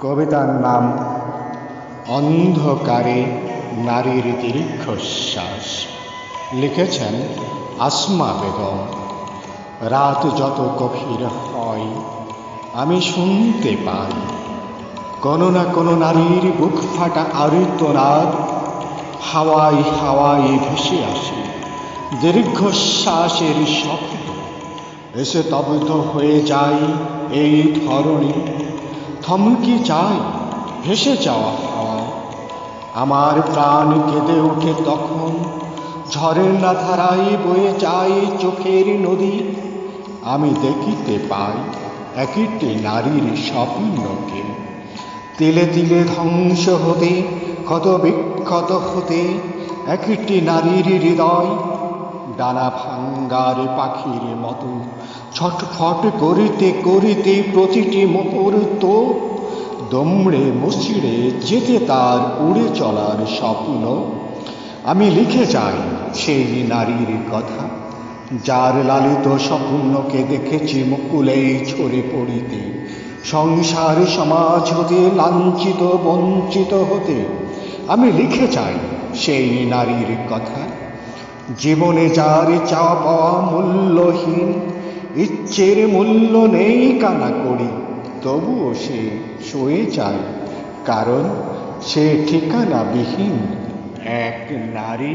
কবিতার নাম অন্ধকারে নারীর দীর্ঘশ্বাস। লিখেছেন আসমা বেগম। রাত যত গভীর হয়, আমি শুনতে পাই। কোনো না কোনো নারীর বুক ফাটা আরিতনাদ। হাওয়াই হাওয়াই ভেসে আসে দীর্ঘশ্বাসের স্বপ্ন এসে তবধ হয়ে যায় এই ধরণী থমকে যায় ভেসে যাওয়া হাওয়া। আমার প্রাণ কেঁদে ওঠে তখন, ঝড়ের না ধারায় বয়ে যায় চোখের নদী। আমি দেখিতে পাই একটি নারীর স্বপ্নকে। তিলে তিলে ধ্বংস হতে, ক্ষত বিক্ষত হতে একটি নারীর হৃদয়, ডানা ভাঙ্গার পাখির মতো ছটফট করিতে করিতে প্রতিটি মুহূর্ত দমড়ে মুচড়ে যেতে তার উড়ে চলার স্বপ্ন। আমি লিখে যাই সেই নারীর কথা, যার লালিত স্বপ্নকে দেখেছি মুকুলেই ছড়ে পড়িতে। সংসার, সমাজ হতে, লাঞ্ছিত, বঞ্চিত হতে আমি লিখে চাই সেই নারীর কথা। জীবনে যার চাওয়া পাওয়া মূল্যহীন ইচ্ছের মূল্য নেই কানা করি তবুও সে সয়ে যায়। কারণ সে ঠিকানা বিহীন এক নারী